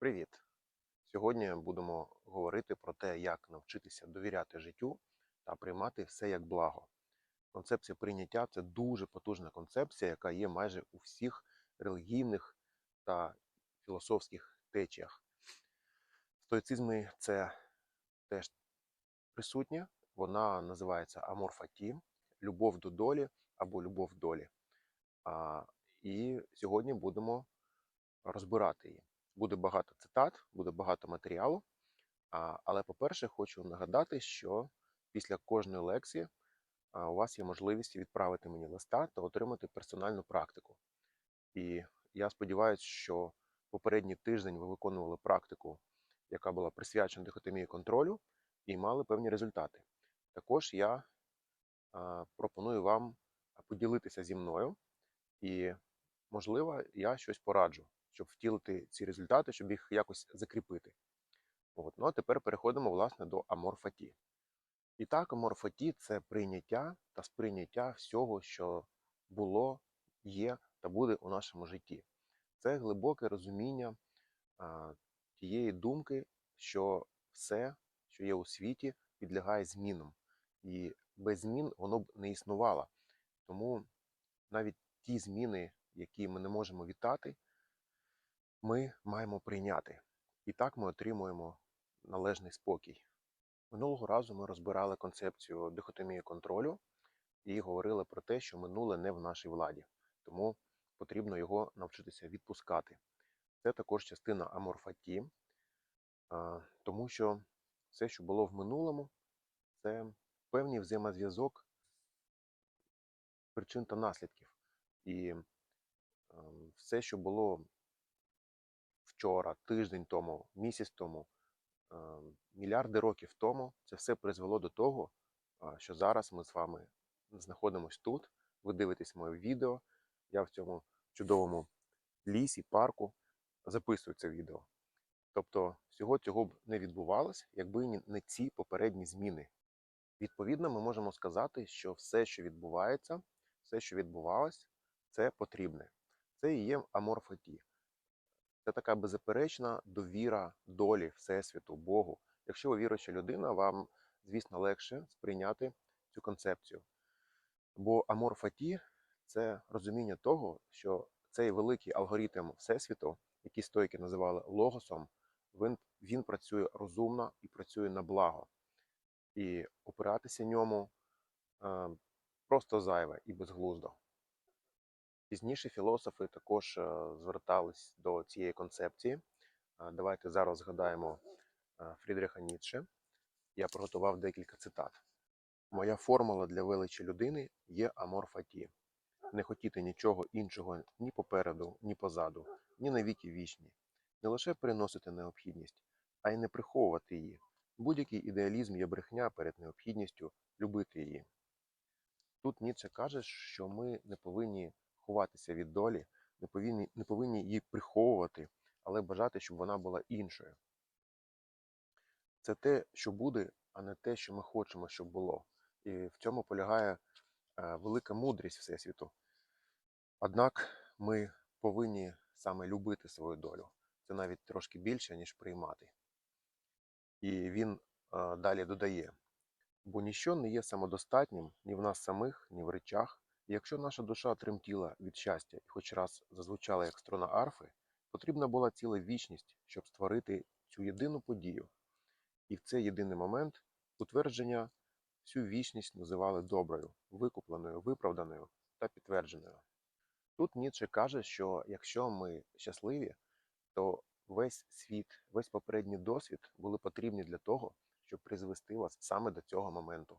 Привіт! Сьогодні будемо говорити про те, як навчитися довіряти життю та приймати все як благо. Концепція прийняття це дуже потужна концепція, яка є майже у всіх релігійних та філософських течіях. В стоїцизмі це теж присутнє. Вона називається аморфаті, любов до долі або любов долі. А, І сьогодні будемо розбирати її. Буде багато цитат, буде багато матеріалу. Але, по-перше, хочу нагадати, що після кожної лекції у вас є можливість відправити мені листа та отримати персональну практику. І я сподіваюся, що попередній тиждень ви виконували практику, яка була присвячена дихотемії контролю, і мали певні результати. Також я пропоную вам поділитися зі мною, і, можливо, я щось пораджу щоб втілити ці результати, щоб їх якось закріпити. От. Ну а тепер переходимо власне до аморфаті. І так, аморфаті це прийняття та сприйняття всього, що було, є та буде у нашому житті. Це глибоке розуміння а, тієї думки, що все, що є у світі, підлягає змінам. І без змін воно б не існувало. Тому навіть ті зміни, які ми не можемо вітати, ми маємо прийняти. І так ми отримуємо належний спокій. Минулого разу ми розбирали концепцію дихотомії контролю і говорили про те, що минуле не в нашій владі, тому потрібно його навчитися відпускати. Це також частина аморфаті, тому що все, що було в минулому, це певний взаємозв'язок причин та наслідків. І ем, все, що було вчора, тиждень тому, місяць тому, ем, мільярди років тому, це все призвело до того, що зараз ми з вами знаходимося тут. Ви дивитесь моє відео. Я в цьому чудовому лісі, парку записую це відео. Тобто, всього цього б не відбувалося, якби не ці попередні зміни. Відповідно, ми можемо сказати, що все, що відбувається, все, що відбувалось, це потрібне. Це і є аморфоті. Це така беззаперечна довіра долі, Всесвіту, Богу. Якщо ви віруюча людина, вам, звісно, легше сприйняти цю концепцію. Бо аморфаті це розуміння того, що цей великий алгоритм Всесвіту, який стойки називали логосом, він, він працює розумно і працює на благо. І опиратися ньому е, просто зайве і безглуздо. Пізніше філософи також звертались до цієї концепції. Давайте зараз згадаємо Фрідриха Ніцше. Я приготував декілька цитат. Моя формула для величі людини є аморфаті. Не хотіти нічого іншого ні попереду, ні позаду, ні на віки вічні. Не лише приносити необхідність, а й не приховувати її. Будь-який ідеалізм є брехня перед необхідністю любити її. Тут Ніцше каже, що ми не повинні ховатися від долі, не повинні, не повинні її приховувати, але бажати, щоб вона була іншою. Це те, що буде, а не те, що ми хочемо, щоб було. І в цьому полягає е, велика мудрість Всесвіту. Однак ми повинні саме любити свою долю. Це навіть трошки більше, ніж приймати. І він е, далі додає: бо ніщо не є самодостатнім ні в нас самих, ні в речах, якщо наша душа тремтіла від щастя і хоч раз зазвучала як струна арфи, потрібна була ціла вічність, щоб створити цю єдину подію. І в цей єдиний момент утвердження всю вічність називали доброю, викупленою, виправданою та підтвердженою. Тут Ніцше каже, що якщо ми щасливі, то весь світ, весь попередній досвід були потрібні для того, щоб призвести вас саме до цього моменту.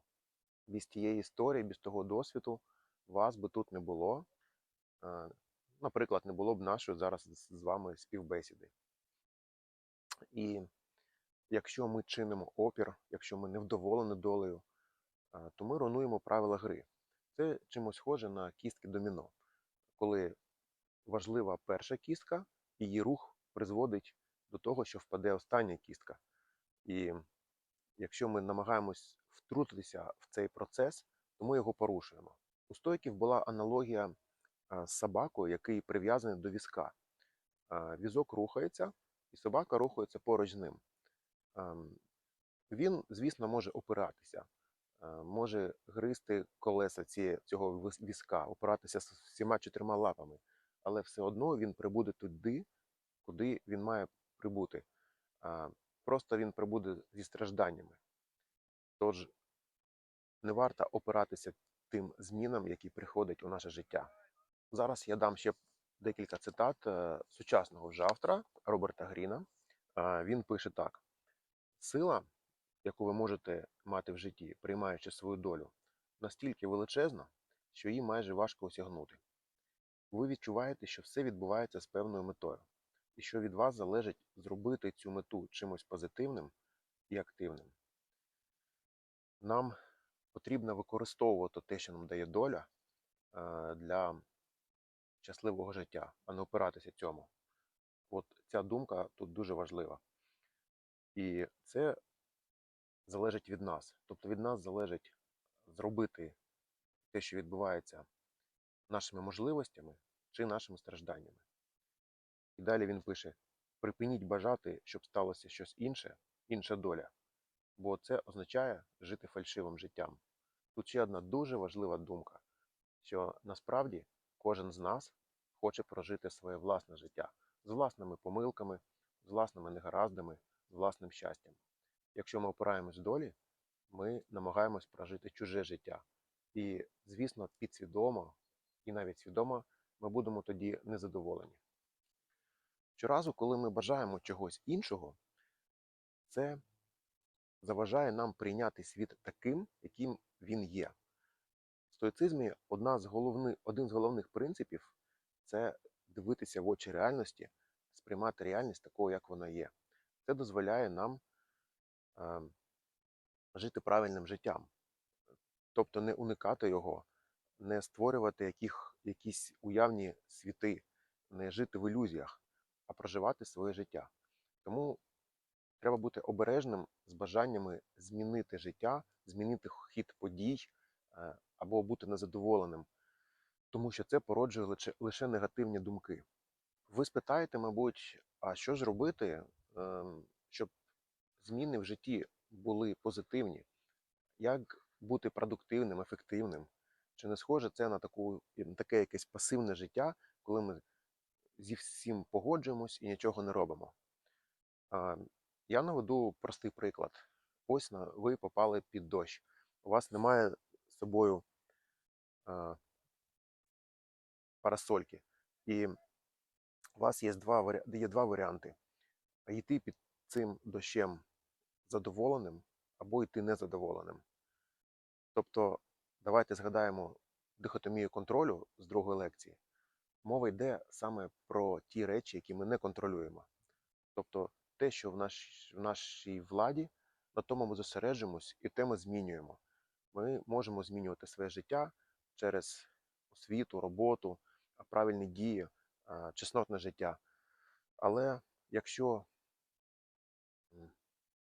Без тієї історії, без того досвіду вас би тут не було. Наприклад, не було б нашої зараз з вами співбесіди. І якщо ми чинимо опір, якщо ми невдоволені долею, то ми руйнуємо правила гри. Це чимось схоже на кістки доміно, коли важлива перша кістка, її рух призводить до того, що впаде остання кістка. І якщо ми намагаємось втрутитися в цей процес, то ми його порушуємо. У стойків була аналогія з собакою, який прив'язаний до візка. Візок рухається, і собака рухається поруч з ним. Ем, Він, звісно, може опиратися, е, може гризти колеса цього візка, опиратися з всіма чотирма лапами, але все одно він прибуде туди, куди він має прибути. Просто він прибуде зі стражданнями. Тож не варто опиратися тим змінам, які приходять у наше життя. Зараз я дам ще декілька цитат е, сучасного вже автора Роберта Гріна. Е, Він пише так: сила, яку ви можете мати в житті, приймаючи свою долю, настільки величезна, що її майже важко осягнути. Ви відчуваєте, що все відбувається з певною метою, і що від вас залежить зробити цю мету чимось позитивним і активним. Нам потрібно використовувати те, що нам дає доля е, для щасливого життя, а не опиратися цьому. От ця думка тут дуже важлива. І це залежить від нас. Тобто від нас залежить зробити те, що відбувається нашими можливостями чи нашими стражданнями. І далі він пише: припиніть бажати, щоб сталося щось інше, інша доля, бо це означає жити фальшивим життям. Тут ще одна дуже важлива думка, що насправді кожен з нас хоче прожити своє власне життя з власними помилками, з власними негараздами, з власним щастям. Якщо ми опираємось долі, ми намагаємось прожити чуже життя. І, звісно, підсвідомо і навіть свідомо ми будемо тоді незадоволені. Щоразу, коли ми бажаємо чогось іншого, це заважає нам прийняти світ таким, яким він є. В стоїцизмі одна з головни, один з головних принципів це дивитися в очі реальності, сприймати реальність такою, як вона є. Це дозволяє нам е, жити правильним життям, тобто не уникати його, не створювати яких, якісь уявні світи, не жити в ілюзіях, а проживати своє життя. Тому треба бути обережним з бажаннями змінити життя, змінити хід подій е, або бути незадоволеним, тому що це породжує лише, негативні думки. Ви спитаєте, мабуть, а що ж робити, ем, щоб зміни в житті були позитивні? Як бути продуктивним, ефективним? Чи не схоже це на таку, таке якесь пасивне життя, коли ми зі всім погоджуємось і нічого не робимо? Я наведу простий приклад. Ось ви попали під дощ. У вас немає з собою а, парасольки. І у вас є два, є два варіанти: йти під цим дощем задоволеним або йти незадоволеним. Тобто, давайте згадаємо дихотомію контролю з другої лекції. Мова йде саме про ті речі, які ми не контролюємо. Тобто, те, що в, наш, в нашій владі, на тому ми зосереджуємось і те ми змінюємо. Ми можемо змінювати своє життя через освіту, роботу, правильні дії, чеснотне життя. Але якщо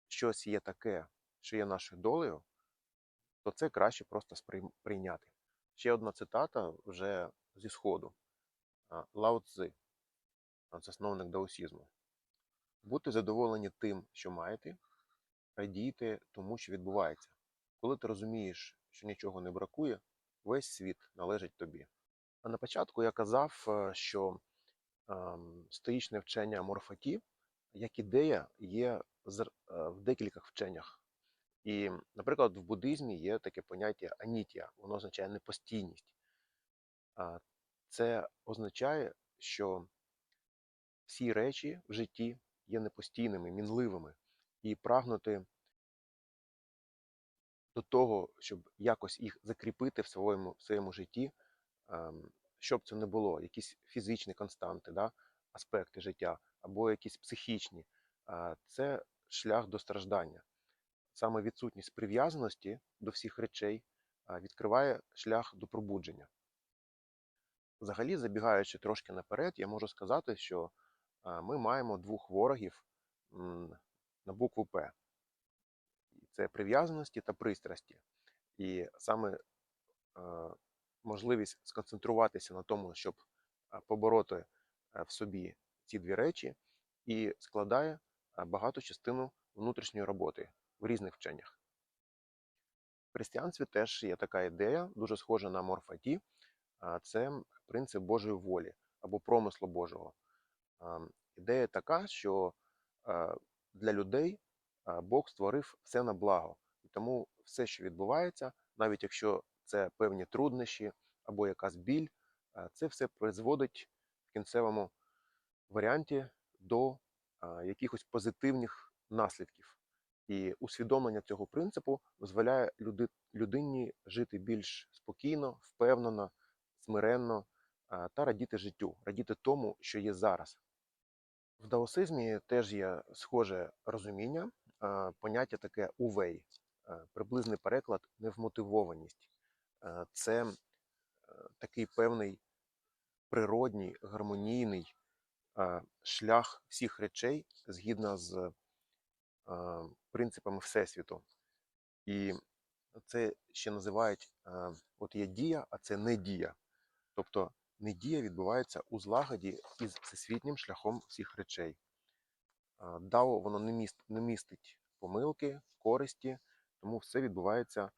щось є таке, що є нашою долею, то це краще просто сприйм- прийняти. Ще одна цитата вже зі Сходу. Лао Цзи, засновник даосізму. Будьте задоволені тим, що маєте, радійте тому, що відбувається. Коли ти розумієш, що нічого не бракує, весь світ належить тобі. А на початку я казав, е, що ем, стоїчне вчення морфаті як ідея є е, в декількох вченнях. І, наприклад, в буддизмі є таке поняття анітія, воно означає непостійність. Це означає, що всі речі в житті є непостійними, мінливими, і прагнути до того, щоб якось їх закріпити в своєму, в своєму житті, ем, щоб це не було, якісь фізичні константи, да, аспекти життя, або якісь психічні, це шлях до страждання. Саме відсутність прив'язаності до всіх речей відкриває шлях до пробудження. Взагалі, забігаючи трошки наперед, я можу сказати, що ми маємо двох ворогів на букву П. Це прив'язаності та пристрасті. І саме е, можливість сконцентруватися на тому, щоб е, побороти е, в собі ці дві речі, і складає багату частину внутрішньої роботи в різних вченнях. В християнстві теж є така ідея, дуже схожа на морфаті, це принцип Божої волі або промислу Божого. Ідея така, що е, для людей е, Бог створив все на благо. І тому все, що відбувається, навіть якщо це певні труднощі або якась біль, е, це все призводить в кінцевому варіанті до якихось позитивних наслідків. І усвідомлення цього принципу дозволяє люди, людині жити більш спокійно, впевнено, смиренно та радіти життю, радіти тому, що є зараз. В даосизмі теж є схоже розуміння, поняття таке увей, приблизний переклад невмотивованість. Це такий певний природній, гармонійний шлях всіх речей згідно з принципами Всесвіту. І це ще називають от є дія, а це не дія. Тобто недія відбувається у злагоді із всесвітнім шляхом всіх речей. Дао воно не, міст, не містить помилки, користі, тому все відбувається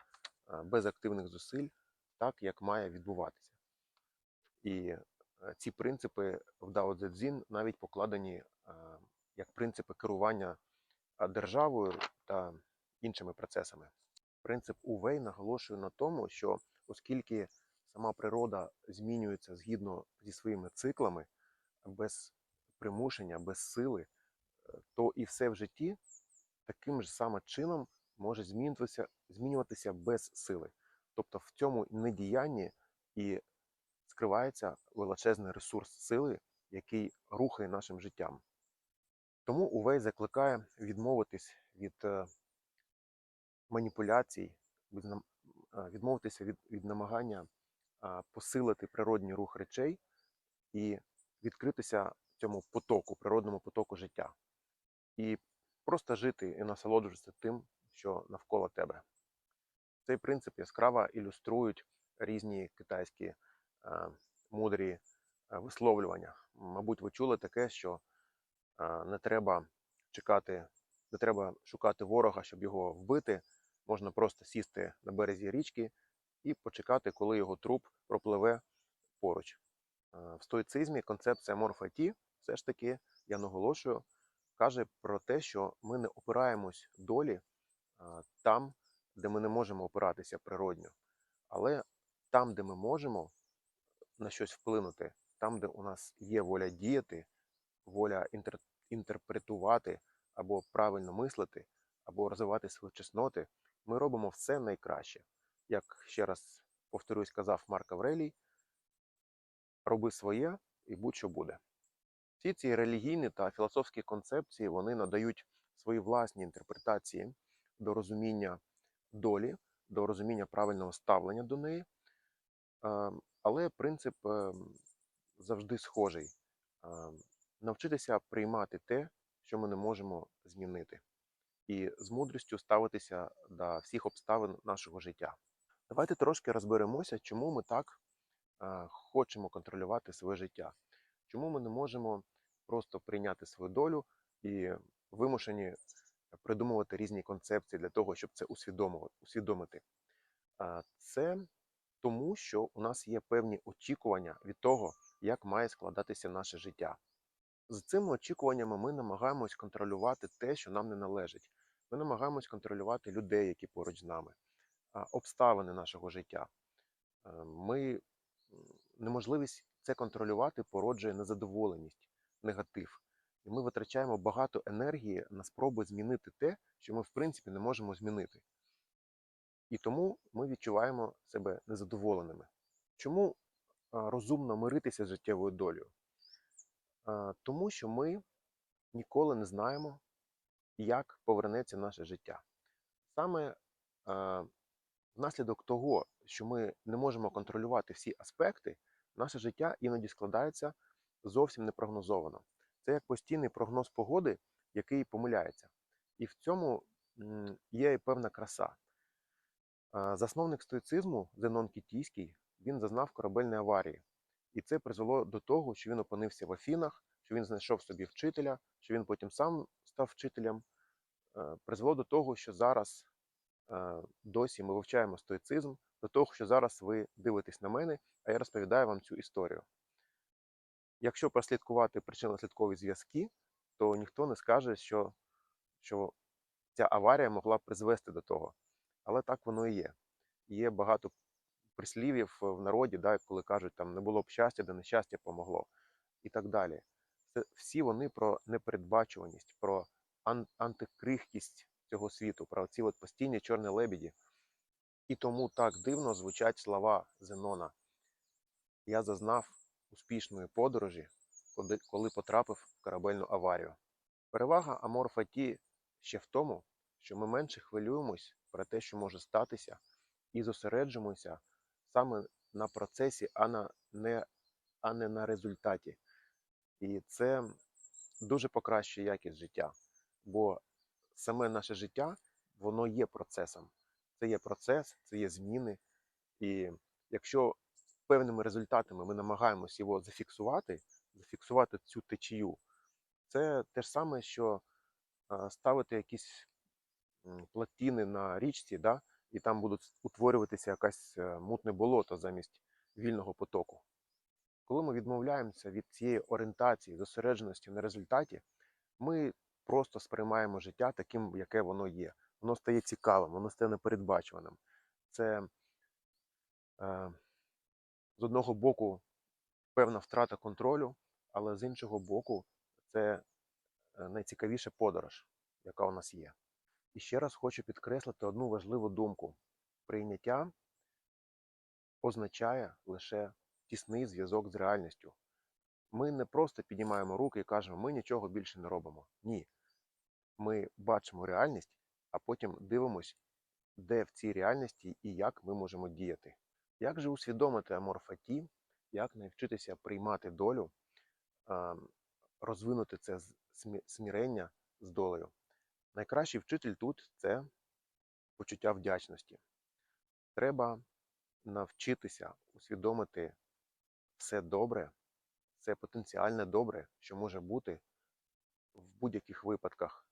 без активних зусиль, так як має відбуватися. І е, ці принципи в Дао Цзин навіть покладені як принципи керування державою та іншими процесами. Принцип Увей наголошує на тому, що оскільки сама природа змінюється згідно зі своїми циклами, без примушення, без сили, е, то і все в житті таким ж самим чином може змінюватися, змінюватися без сили. Тобто в цьому недіянні і скривається величезний ресурс сили, який рухає нашим життям. Тому Увей закликає відмовитись від е, маніпуляцій, е, відмовитися від, від намагання посилити природній рух речей і відкритися цьому потоку, природному потоку життя. І просто жити і насолоджуватися тим, що навколо тебе. Цей принцип яскраво ілюструють різні китайські мудрі висловлювання. Мабуть, ви чули таке, що не треба чекати, не треба шукати ворога, щоб його вбити. Можна просто сісти на березі річки і почекати, коли його труп пропливе поруч. Е, В стоїцизмі концепція морфаті, все ж таки, я наголошую, каже про те, що ми не опираємось долі е, там, де ми не можемо опиратися природньо, але там, де ми можемо на щось вплинути, там, де у нас є воля діяти, воля інтер- інтерпретувати або правильно мислити, або розвивати свої чесноти, ми робимо все найкраще як ще раз повторюсь, казав Марк Аврелій, роби своє і будь-що буде. Всі ці релігійні та філософські концепції вони надають свої власні інтерпретації до розуміння долі, до розуміння правильного ставлення до неї. Е, Але принцип е, завжди схожий: Е, навчитися приймати те, що ми не можемо змінити, і з мудрістю ставитися до всіх обставин нашого життя. Давайте трошки розберемося, чому ми так хочемо контролювати своє життя. Чому ми не можемо просто прийняти свою долю і вимушені придумувати різні концепції для того, щоб це усвідомити. Це тому, що у нас є певні очікування від того, як має складатися наше життя. З цими очікуваннями ми намагаємось контролювати те, що нам не належить. Ми намагаємось контролювати людей, які поруч з нами, обставини нашого життя. Е, Ми неможливість це контролювати породжує незадоволеність, негатив. І ми витрачаємо багато енергії на спроби змінити те, що ми в принципі не можемо змінити. І тому ми відчуваємо себе незадоволеними. Чому розумно миритися з життєвою долею? Тому що ми ніколи не знаємо, як повернеться наше життя. Саме внаслідок того, що ми не можемо контролювати всі аспекти, наше життя іноді складається зовсім непрогнозовано. Це як постійний прогноз погоди, який помиляється. І в цьому є і певна краса. Засновник стоїцизму Зенон Кітійський він зазнав корабельної аварії, і це призвело до того, що він опинився в Афінах що він знайшов собі вчителя, що він потім сам став вчителем, е, призвело до того, що зараз досі ми вивчаємо стоїцизм, до того, що зараз ви дивитесь на мене, а я розповідаю вам цю історію. Якщо прослідкувати причинно-слідкові зв'язки, то ніхто не скаже, що, що ця аварія могла б призвести до того. Але так воно і є. Є багато прислів'їв в народі, да, коли кажуть, там не було б щастя, де нещастя помогло, і так далі. Це всі вони про непередбачуваність, про ан- антикрихкість цього світу, про ці от постійні чорні лебіді. І тому так дивно звучать слова Зенона. Я зазнав успішної подорожі, коли- потрапив в корабельну аварію. Перевага Амор Фаті ще в тому, що ми менше хвилюємось про те, що може статися, і зосереджуємося саме на процесі, а, на, не, а не на результаті. І це дуже покращує якість життя, бо саме наше життя воно є процесом. Це є процес, це є зміни. І якщо певними результатами ми намагаємось його зафіксувати, зафіксувати цю течію, це те ж саме, що ставити якісь м, плотини на річці, да, і там будуть утворюватися якесь е, мутне болото замість вільного потоку. Коли ми відмовляємося від цієї орієнтації, зосередженості на результаті, ми просто сприймаємо життя таким, яке воно є. Воно стає цікавим, воно стає непередбачуваним. Це е, з одного боку певна втрата контролю, але з іншого боку, це е, найцікавіша подорож, яка у нас є. І ще раз хочу підкреслити одну важливу думку: прийняття означає лише тісний зв'язок з реальністю. Ми не просто піднімаємо руки і кажемо, ми нічого більше не робимо. Ні. Ми бачимо реальність, а потім дивимось, де в цій реальності і як ми можемо діяти. Як же усвідомити аморфаті, як навчитися приймати долю, розвинути це з- смі- смирення з долею? Найкращий вчитель тут це почуття вдячності. Треба навчитися усвідомити все добре, все потенціальне добре, що може бути в будь-яких випадках,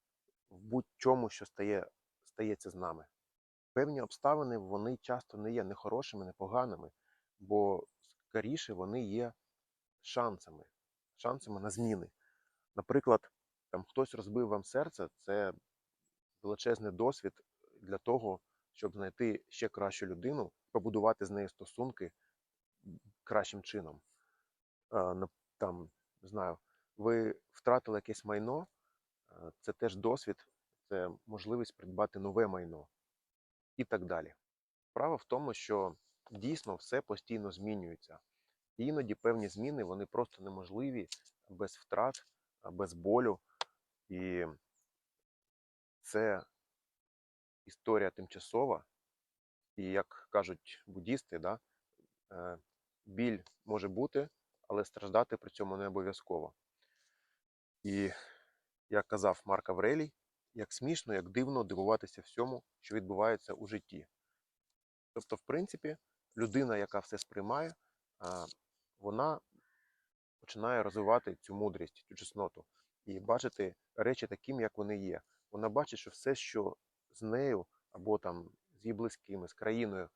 в будь-чому, що стає, стається з нами. Певні обставини вони часто не є не хорошими, не бо скоріше вони є шансами, шансами на зміни. Наприклад, там хтось розбив вам серце, це величезний досвід для того, щоб знайти ще кращу людину, побудувати з нею стосунки кращим чином. Е, Там, не знаю, ви втратили якесь майно, це теж досвід, це можливість придбати нове майно і так далі. Справа в тому, що дійсно все постійно змінюється. І іноді певні зміни вони просто неможливі без втрат, без болю. І це історія тимчасова. І як кажуть буддісти, да, е, біль може бути, але страждати при цьому не обов'язково. І як казав Марк Аврелій, як смішно, як дивно дивуватися всьому, що відбувається у житті. Тобто, в принципі, людина, яка все сприймає, вона починає розвивати цю мудрість, цю чесноту і бачити речі таким, як вони є. Вона бачить, що все, що з нею або там з її близькими, з країною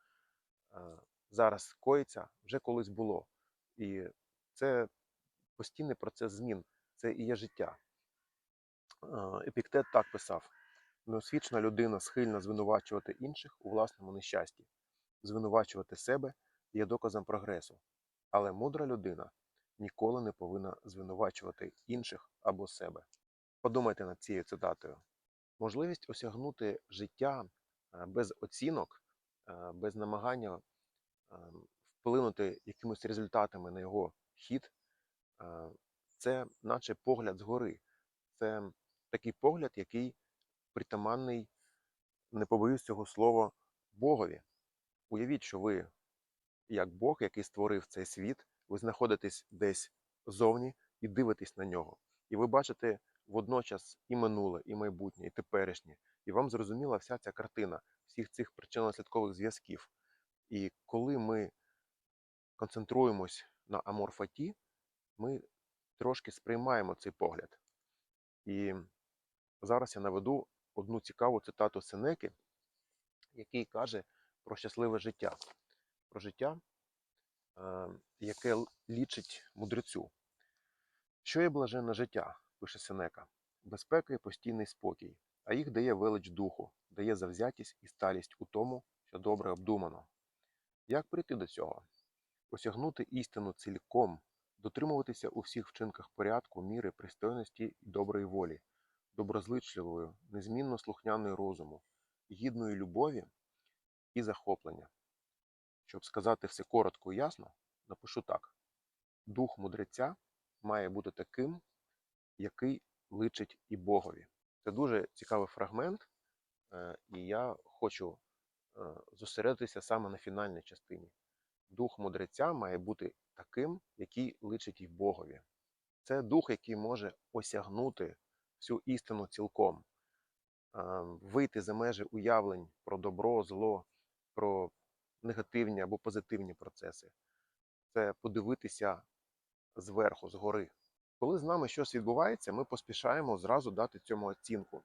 зараз коїться, вже колись було. І це постійний процес змін, це і є життя. А, Епіктет так писав: неосвічена людина схильна звинувачувати інших у власному нещасті, звинувачувати себе є доказом прогресу, але мудра людина ніколи не повинна звинувачувати інших або себе. Подумайте над цією цитатою. Можливість осягнути життя е, без оцінок, е, без намагання е, вплинути якимись результатами на його хід, е, це наче погляд згори. Це такий погляд, який притаманний, не побоюсь цього слова, Богові. Уявіть, що ви, як Бог, який створив цей світ, ви знаходитесь десь зовні і дивитесь на нього. І ви бачите водночас і минуле, і майбутнє, і теперішнє. І вам зрозуміла вся ця картина, всіх цих причинно-наслідкових зв'язків. І коли ми концентруємось на аморфаті, ми трошки сприймаємо цей погляд. І зараз я наведу одну цікаву цитату Сенеки, який каже про щасливе життя, про життя, е, яке лічить мудрецю. Що є блаженне життя, пише Сенека, безпека і постійний спокій, а їх дає велич духу, дає завзятість і сталість у тому, що добре обдумано. Як прийти до цього? Осягнути істину цілком, дотримуватися у всіх вчинках порядку, міри, пристойності і доброї волі, доброзичливою, незмінно слухняною розуму, гідної любові і захоплення. Щоб сказати все коротко і ясно, напишу так: дух мудреця має бути таким, який личить і Богові. Це дуже цікавий фрагмент, е, і я хочу е, зосередитися саме на фінальній частині. Дух мудреця має бути таким, який личить і Богові. Це дух, який може осягнути всю істину цілком, вийти за межі уявлень про добро, зло, про негативні або позитивні процеси. Це подивитися зверху, згори. Коли з нами щось відбувається, ми поспішаємо зразу дати цьому оцінку.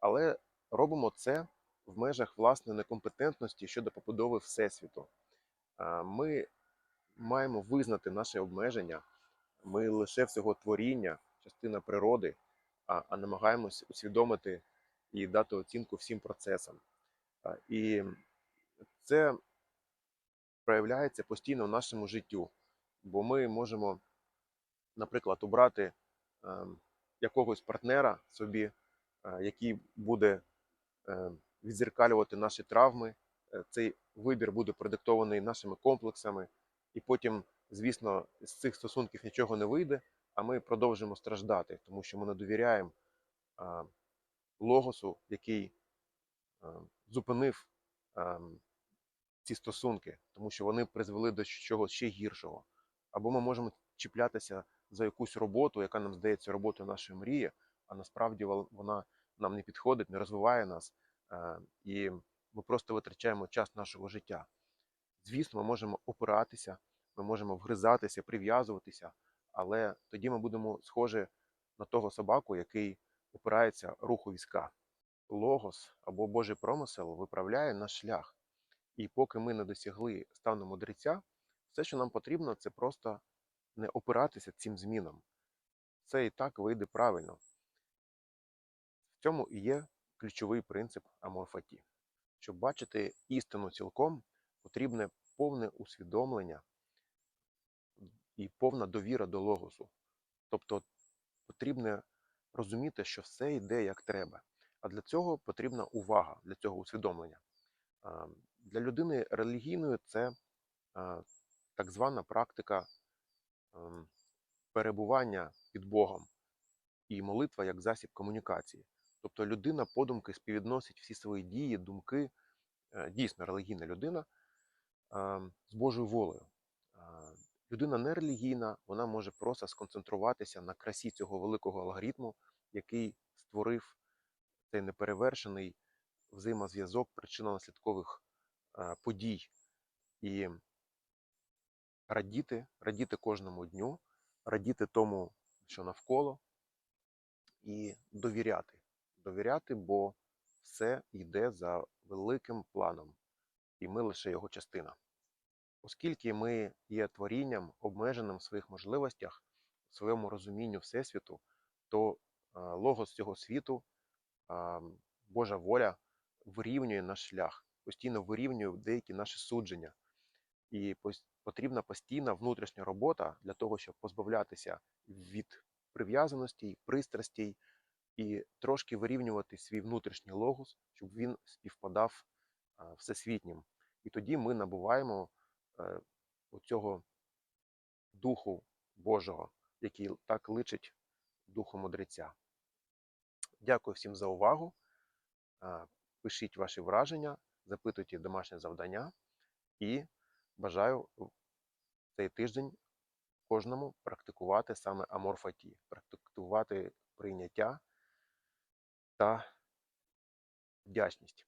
Але робимо це в межах власної некомпетентності щодо побудови Всесвіту. Ми маємо визнати наші обмеження. Ми лише всього творіння, частина природи, а, а намагаємось усвідомити і дати оцінку всім процесам. І це проявляється постійно в нашому життю, бо ми можемо, наприклад, обрати е, якогось партнера собі, е, який буде е, відзеркалювати наші травми. Цей вибір буде продиктований нашими комплексами, і потім, звісно, з цих стосунків нічого не вийде, а ми продовжимо страждати, тому що ми не довіряємо логосу, який зупинив ці стосунки, тому що вони призвели до чогось ще гіршого. Або ми можемо чіплятися за якусь роботу, яка нам здається роботою нашої мрії, а насправді вона нам не підходить, не розвиває нас, і ми просто витрачаємо час нашого життя. Звісно, ми можемо опиратися, ми можемо вгризатися, прив'язуватися, але тоді ми будемо схожі на того собаку, який опирається руху візка. Логос або Божий промисел виправляє наш шлях. І поки ми не досягли стану мудреця, все, що нам потрібно, це просто не опиратися цим змінам. Це і так вийде правильно. В цьому і є ключовий принцип аморфаті. Щоб бачити істину цілком, потрібне повне усвідомлення і повна довіра до логосу. Тобто потрібно розуміти, що все йде як треба. А для цього потрібна увага, для цього усвідомлення. Для людини релігійної це так звана практика ем, перебування під Богом і молитва як засіб комунікації. Тобто людина подумки співвідносить всі свої дії, думки, е, дійсно релігійна людина з Божою волею. Людина нерелігійна, вона може просто сконцентруватися на красі цього великого алгоритму, який створив цей неперевершений взаємозв'язок причинно-наслідкових е, подій. І радіти, радіти кожному дню, радіти тому, що навколо, і довіряти. Довіряти, бо все йде за великим планом, і ми лише його частина. Оскільки ми є творінням, обмеженим в своїх можливостях, в своєму розумінню Всесвіту, то логос цього світу, Божа воля вирівнює наш шлях, постійно вирівнює деякі наші судження. І потрібна постійна внутрішня робота для того, щоб позбавлятися від прив'язаностей, пристрастей і трошки вирівнювати свій внутрішній логос, щоб він співпадав всесвітнім. І тоді ми набуваємо е, оцього духу Божого, який так личить духу мудреця. Дякую всім за увагу. Пишіть ваші враження, запитуйте домашнє завдання і бажаю цей тиждень кожному практикувати саме аморфаті, практикувати прийняття та вдячність.